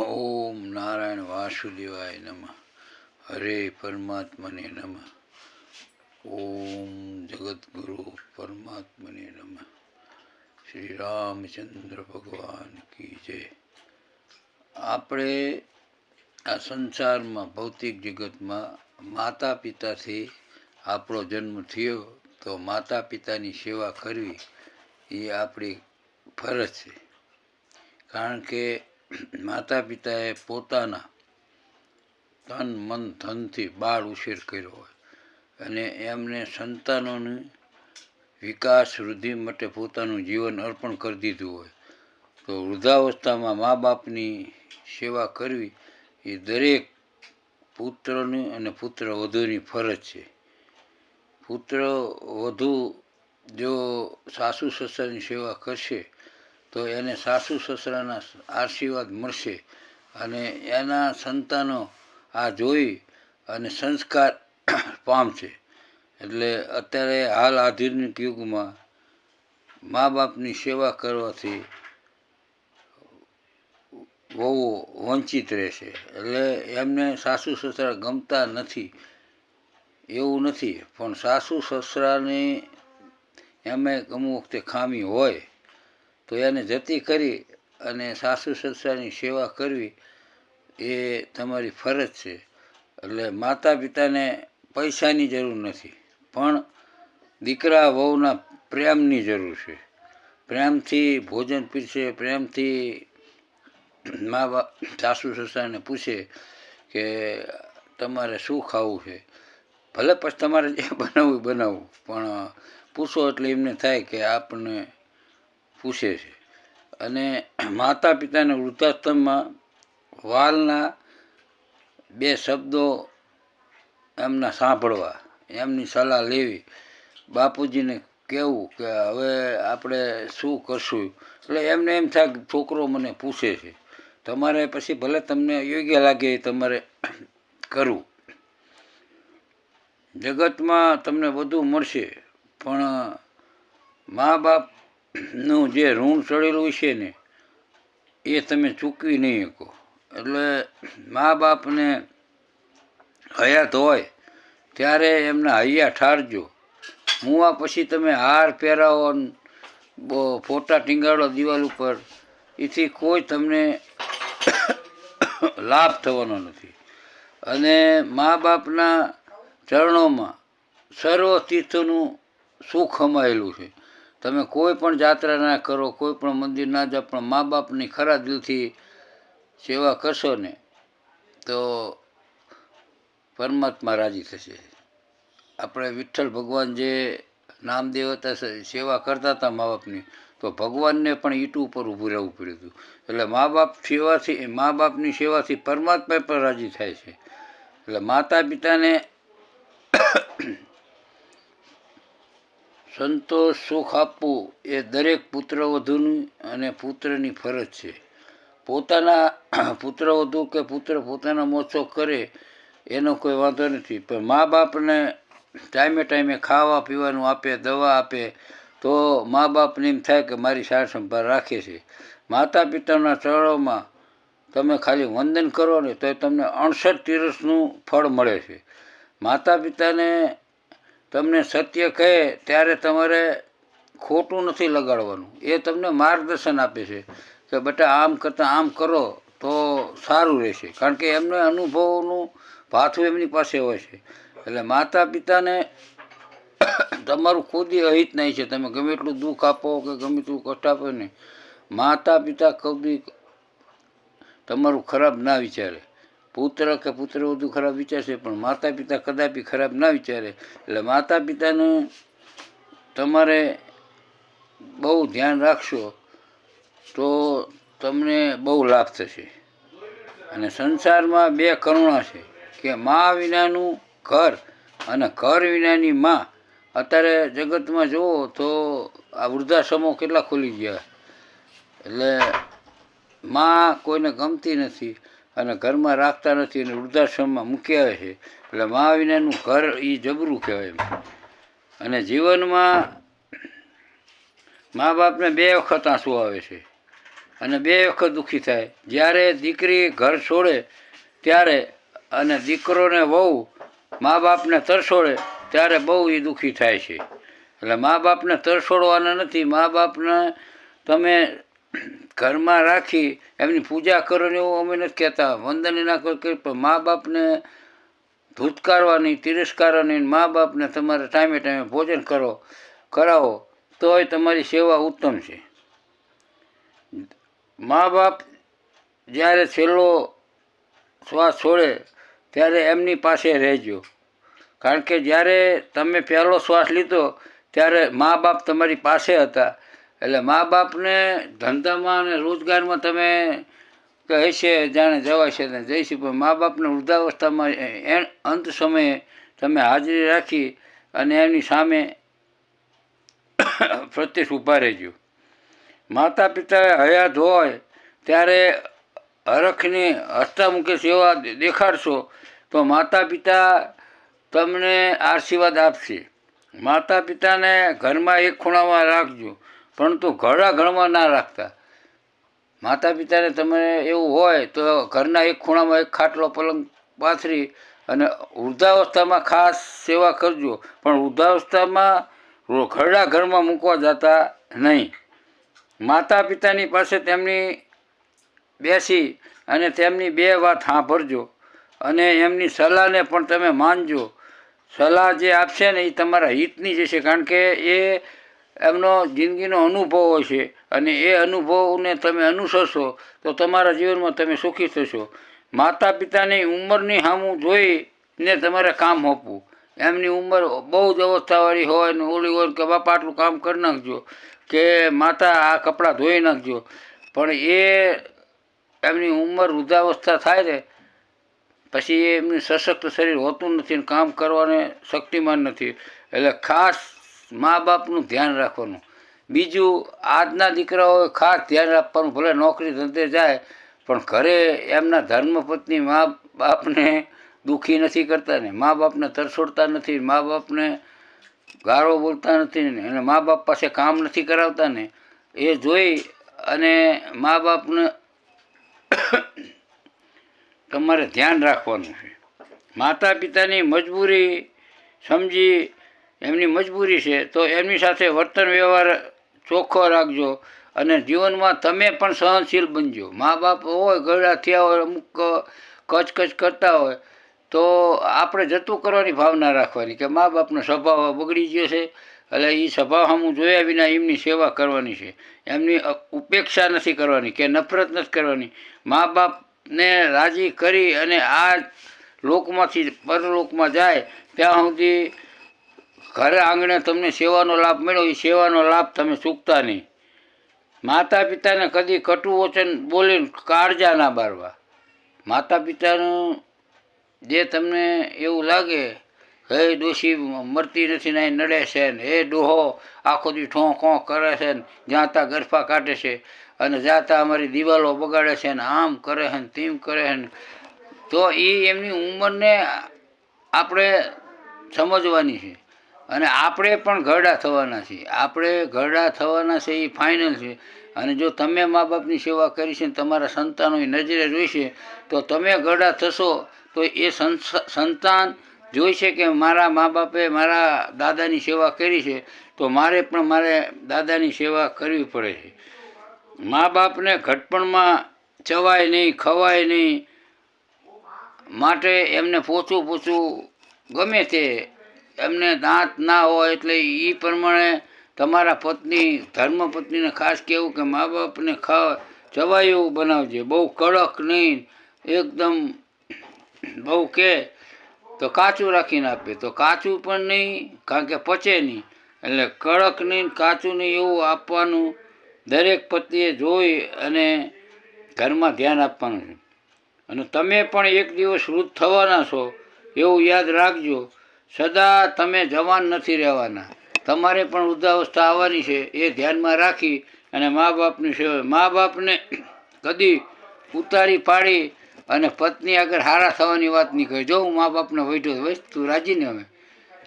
ઓમ નારાયણ વાસુદેવાય નમઃ. હરે પરમાત્મને નમઃ. ઓમ જગદગુરુ પરમાત્મને નમઃ. શ્રી રામચંદ્ર ભગવાન કી જય. આપણે આ સંસારમાં ભૌતિક જગતમાં માતા પિતાથી આપણો જન્મ થયો તો માતા પિતાની સેવા કરવી એ આપણી ફરજ છે. કારણ કે માતા પિતાએ પોતાના તન, મન, ધનથી બાળ ઉછેર કર્યો હોય. અને એમને સંતાનોની વિકાસ વૃદ્ધિ માટે પોતાનું જીવન અર્પણ કરી દીધું હોય. તો વૃદ્ધાવસ્થામાં મા બાપની સેવા કરવી એ દરેક પુત્રની અને પુત્ર વધુની ફરજ છે. પુત્ર વધુ જો સાસુ સસરાની સેવા કરશે તો એને સાસુ સસરાના આશીર્વાદ મળશે અને એના સંતાનો આ જોઈ અને સંસ્કાર પામશે. એટલે અત્યારે હાલ આધુનિક યુગમાં મા બાપની સેવા કરવાથી બહુ વંચિત રહેશે. એટલે એમને સાસુ સસરા ગમતા નથી. એવું નથી. પણ સાસુ સસરાની એમે અમુક વખતે ખામી હોય તો એને જતી કરી અને સાસુ સસરાની સેવા કરવી એ તમારી ફરજ છે. એટલે માતા પિતાને પૈસાની જરૂર નથી, પણ દીકરા વહુના પ્રેમની જરૂર છે. પ્રેમથી ભોજન પીરશે પ્રેમથી મા બાપ, સાસુ સસરાને પૂછે કે તમારે શું ખાવું છે? ભલે પછી તમારે જે બનાવવું બનાવવું પણ પૂછો એટલે એમને થાય કે આપણને પૂછે છે. અને માતા પિતાને વૃદ્ધાશ્રમમાં વાલના બે શબ્દો એમના સાંભળવા, એમની સલાહ લેવી. બાપુજીને કહેવું કે હવે આપણે શું કરશું? એટલે એમને એમ થાય કે છોકરો મને પૂછે છે. તમારે પછી ભલે તમને યોગ્ય લાગે એ તમારે કરવું જગતમાં તમને બધું મળશે, પણ મા બાપનું જે ઋણ ચડેલું છે ને, એ તમે ચૂકવી નહીં શકો. એટલે મા બાપને હયાત હોય, ત્યારે એમના હૈયા ઠારજો. આ પછી તમે હાર પહેરાવો ફોટા ટીંગાડો દિવાલ ઉપર, એથી કોઈ તમને લાભ થવાનો નથી. અને મા બાપના ચરણોમાં સર્વ તીર્થોનું સુખ સમાયેલું છે. તમે કોઈ પણ જાત્રા ના કરો, કોઈ પણ મંદિર ના જાઓ, પણ મા બાપની ખરા દિલથી સેવા કરશો ને, તો પરમાત્મા રાજી થશે. આપણે વિઠ્ઠલ ભગવાન જે નામદેવ હતા સેવા કરતા હતા મા બાપની, તો ભગવાનને પણ ઈટુ ઉપર ઊભું રહેવું પડ્યું હતું. એટલે મા બાપ સેવાથી, મા બાપની સેવાથી પરમાત્મા પણ રાજી થાય છે. એટલે માતા પિતાને સંતોષ સુખ આપવું એ દરેક પુત્રવધૂની અને પુત્રની ફરજ છે. પોતાના પુત્રવધુ કે પુત્ર પોતાના મોત્સવ કરે એનો કોઈ વાંધો નથી. પણ મા બાપને ટાઈમે ટાઈમે ખાવા પીવાનું આપે, દવા આપે, તો મા બાપને એમ થાય કે મારી સાર સંભાળ રાખે છે. માતા પિતાના ચરણોમાં તમે ખાલી વંદન કરો ને તો તમને અણસઠ તીરસનું ફળ મળે છે. માતા પિતાને તમને સત્ય કહે ત્યારે તમારે ખોટું નથી લગાડવાનું. એ તમને માર્ગદર્શન આપે છે કે બેટા આમ કરતાં આમ કરો તો સારું રહેશે. કારણ કે એમને અનુભવોનું પાથું એમની પાસે હોય છે. એટલે માતા પિતાને તમારું ખુદી અહિત નહીં છે. તમે ગમે એટલું દુઃખ આપો કે ગમે એટલું કષ્ટ આપો નહીં માતા પિતા કદી તમારું ખરાબ ના વિચારે. પુત્ર કે પુત્ર વધુ ખરાબ વિચારશે, પણ માતા પિતા કદાપી ખરાબ ના વિચારે. એટલે માતા પિતાને તમારે બહુ ધ્યાન રાખશો તો તમને બહુ લાભ થશે. અને સંસારમાં બે કરુણા છે, કે મા વિનાનું ઘર અને ઘર વિનાની મા. અત્યારે જગતમાં જુઓ તો આ વૃદ્ધાશ્રમો કેટલા ખુલી ગયા. એટલે મા કોઈને ગમતી નથી. અને ઘરમાં રાખતા નથી અને વૃદ્ધાશ્રમમાં મૂકી આવે છે. એટલે મા વિનાનું ઘર એ જબરું કહેવાય એમ. અને જીવનમાં મા બાપને બે વખત આંસુ આવે છે. અને બે વખત દુઃખી થાય. જ્યારે દીકરી ઘર છોડે ત્યારે અને દીકરોને વહુ મા બાપને તરછોડે ત્યારે બહુ એ દુઃખી થાય છે. એટલે મા બાપને તરછોડવાના નથી. મા બાપને તમે ઘરમાં રાખી એમની પૂજા કરો ને એવું અમે નથી કહેતા. વંદન ના કરો, પણ મા બાપને ધૂતકારવાની, તિરસ્કારવાની મા બાપને તમારે ટાઈમે ટાઈમે ભોજન કરો, કરાવો, તોય તમારી સેવા ઉત્તમ છે. મા બાપ જ્યારે છેલ્લો શ્વાસ છોડે ત્યારે એમની પાસે રહેજો. કારણ કે જ્યારે તમે પહેલો શ્વાસ લીધો, ત્યારે મા બાપ તમારી પાસે હતા. એટલે મા બાપને ધંધામાં અને રોજગારમાં તમે કહે છે જાણે જવાય છે ને જઈશું, પણ મા બાપને વૃદ્ધાવસ્થામાં એ અંત સમયે તમે હાજરી રાખી અને એની સામે પ્રત્યક્ષ ઊભા રહેજો. માતા પિતા હયાત હોય ત્યારે હરખની હસ્તમુખે સેવા દેખાડશો તો માતા પિતા તમને આશીર્વાદ આપશે. માતા પિતાને ઘરમાં એક ખૂણામાં રાખજો. પરંતુ ઘરડા ઘરમાં ના રાખતા. માતા પિતાને તમે એવું હોય તો ઘરના એક ખૂણામાં એક ખાટલો પલંગ પાથરી અને વૃદ્ધાવસ્થામાં ખાસ સેવા કરજો. પણ વૃદ્ધાવસ્થામાં ઘરડા ઘરમાં મૂકવા જતા નહીં. માતા પિતાની પાસે તેમની બેસી અને તેમની બે વાત સાંભળજો અને એમની સલાહને પણ તમે માનજો. સલાહ જે આપશે ને એ તમારા હિતની જ હશે. કારણ કે એ એમનો જિંદગીનો અનુભવ છે અને એ અનુભવને તમે અનુસરશો તો તમારા જીવનમાં તમે સુખી થશો. માતા પિતાની ઉંમરની સામું જોઈને તમારે કામ આપવું એમની ઉંમર બહુ જ અવસ્થાવાળી હોય ને ઓલી હોય કે બાપા આટલું કામ કરી નાખજો કે માતા આ કપડાં ધોઈ નાખજો. પણ એ એમની ઉંમર વૃદ્ધાવસ્થા થાય ને પછી એમનું સશક્ત શરીર હોતું નથી ને કામ કરવાને શક્તિમાન નથી. એટલે ખાસ મા બાપનું ધ્યાન રાખવાનું. બીજું, આજના દીકરાઓએ ખાસ ધ્યાન રાખવાનું, ભલે નોકરી ધંધે જાય, પણ ઘરે એમના ધર્મપત્ની મા બાપને દુઃખી નથી કરતા ને, મા બાપને તરછોડતા નથી, મા બાપને ગાળો બોલતા નથી ને, અને મા બાપ પાસે કામ નથી કરાવતા ને, એ જોઈ અને મા બાપને તમારે ધ્યાન રાખવાનું છે. માતા પિતાની મજબૂરી સમજી એમની મજબૂરી છે, તો એમની સાથે વર્તન વ્યવહાર ચોખ્ખો રાખજો અને જીવનમાં તમે પણ સહનશીલ બનજો. મા બાપ હોય ગળા થયા હોય, અમુક કચકચ કરતા હોય, તો આપણે જતું કરવાની ભાવના રાખવાની કે મા બાપનો સ્વભાવ બગડી ગયો છે એટલે એ સ્વભાવ હું જોયા વિના એમની સેવા કરવાની છે. એમની ઉપેક્ષા નથી કરવાની કે નફરત નથી કરવાની. મા બાપને રાજી કરી અને આ લોકમાંથી, પરલોકમાં જાય, ત્યાં સુધી ઘરે આંગણે તમને સેવાનો લાભ મળ્યો, એ સેવાનો લાભ તમે ચૂકતા નહીં. માતા પિતાને કદી કટુ વચન બોલીને કાળજા ના બારવા. માતા પિતાનું જે તમને એવું લાગે, હે ડોશી, મરતી નથી ને નડે છે ને, હે ડોહો, આખો દી ઠોં ખોં કરે છે ને, જ્યાં ત્યાં ગરફા કાઢે છે અને જાતા અમારી દિવાલો બગાડે છે ને, આમ કરે છે ને, તેમ કરે છે ને. તો એ એમની ઉંમરને આપણે સમજવાની છે. અને આપણે પણ ઘરડા થવાના છીએ. આપણે ઘરડા થવાના છે એ ફાઇનલ છે. અને જો તમે મા બાપની સેવા કરી છે તમારા સંતાનો નજરે જોઈશે તો તમે ઘરડા થશો, તો એ સંતાન જોઈશે કે મારા મા બાપે મારા દાદાની સેવા કરી છે, તો મારે પણ મારે દાદાની સેવા કરવી પડે છે. મા બાપને ઘટપણમાં ચવાય નહીં, ખવાય નહીં, માટે એમને પોચું પોચું ગમે તે એમને દાંત ના હોય એટલે એ પ્રમાણે તમારા પત્ની ધર્મપત્નીને ખાસ કહેવું કે મા બાપને ખા ચવાય એવું બનાવજે. બહુ કડક નહીં. એકદમ બહુ કે, તો કાચું રાખીને આપે. તો કાચું પણ નહીં, કારણ કે પચે નહીં. એટલે કડક નહીં, કાચું નહીં એવું આપવાનું દરેક પતિએ જોઈ અને ઘરમાં ધ્યાન આપવાનું છે. અને તમે પણ એક દિવસ વૃદ્ધ થવાના છો, એવું યાદ રાખજો. સદા તમે જવાન નથી રહેવાના. તમારે પણ વૃદ્ધાવસ્થા આવવાની છે, એ ધ્યાનમાં રાખી અને મા બાપની સેવા, મા બાપને કદી ઉતારી પાડી અને પત્ની આગળ હારા થવાની વાત નહીં કહે. જો હું મા બાપને વૈઠો વૈસ તું રાજી ને હવે?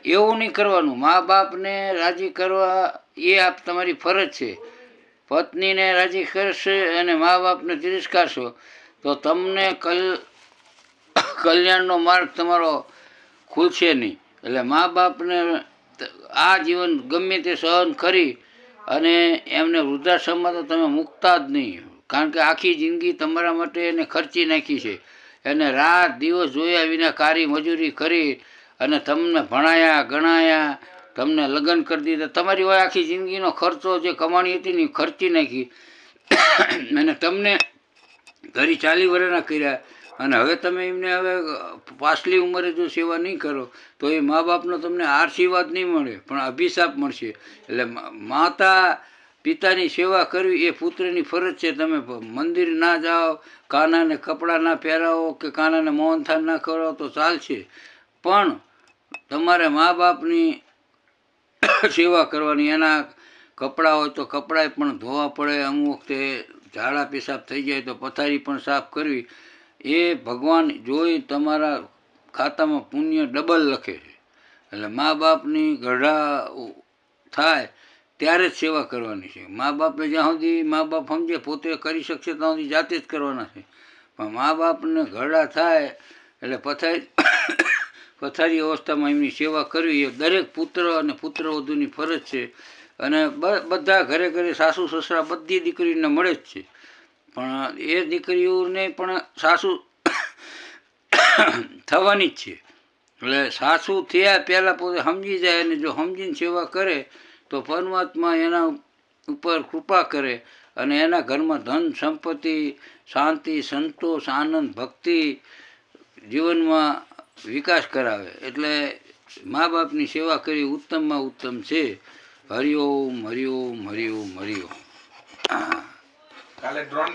એવું નહીં કરવાનું. મા બાપને રાજી કરવા એ આપ તમારી ફરજ છે. પત્નીને રાજી કરશે અને મા બાપને તિરસ્કારશો, તો તમને કલ, કલ્યાણનો માર્ગ તમારો ખુલશે નહીં. એટલે મા બાપને આ જીવન ગમે તે સહન કરી અને એમને વૃદ્ધાશ્રમમાં તો તમે મૂકતા જ નહીં. કારણ કે આખી જિંદગી તમારા માટે એને ખર્ચી નાખી છે. એને રાત દિવસ જોયા વિના કારી મજૂરી કરી અને તમને ભણાયા, ગણાયા, તમને લગ્ન કરી દીધા. તમારી હોય આખી જિંદગીનો ખર્ચો જે કમાણી હતી ને ખર્ચી નાખી. અને તમને ઘરી ચાલી વર્ષના કર્યા. અને હવે તમે એમને હવે પાછલી ઉંમરે જો સેવા નહીં કરો, તો એ મા બાપનો તમને આશીર્વાદ નહીં મળે, પણ અભિશાપ મળશે. એટલે માતા પિતાની સેવા કરવી એ પુત્રની ફરજ છે. તમે મંદિર ના જાઓ, કાનાને કપડાં ના પહેરાવો કે કાનાને મોહનથાન ના કરો તો ચાલશે. પણ તમારે મા બાપની સેવા કરવાની, એના કપડાં હોય તો કપડાં પણ ધોવા પડે. અમુક વખતે ઝાડા પેશાબ થઈ જાય તો પથારી પણ સાફ કરવી. એ ભગવાન જોઈ તમારા ખાતામાં પુણ્ય ડબલ લખે છે. એટલે મા બાપની ગઢા થાય ત્યારે જ સેવા કરવાની છે. મા બાપને જ્યાં સુધી મા બાપ સમજે, પોતે કરી શકશે ત્યાં સુધી જાતે જ કરવાના છે. પણ મા બાપને ઘરડા થાય એટલે પથારી પથારી અવસ્થામાં એમની સેવા કરવી એ દરેક પુત્ર અને પુત્રવધુની ફરજ છે. અને બધા ઘરે ઘરે સાસુ, સસરા બધી દીકરીને મળે જ છે. પણ એ દીકરીઓને પણ સાસુ થવાની જ છે. એટલે સાસુ થયા પહેલાં પોતે સમજી જાય અને જો સમજીને સેવા કરે, તો પરમાત્મા એના ઉપર કૃપા કરે અને એના ઘરમાં ધન સંપત્તિ, શાંતિ, સંતોષ, આનંદ, ભક્તિ જીવનમાં વિકાસ કરાવે. એટલે મા બાપની સેવા કરવી ઉત્તમમાં ઉત્તમ છે. હરિઓમ હરિઓમ હરિઓમ હરિઓમ. કાલે ડ્રોન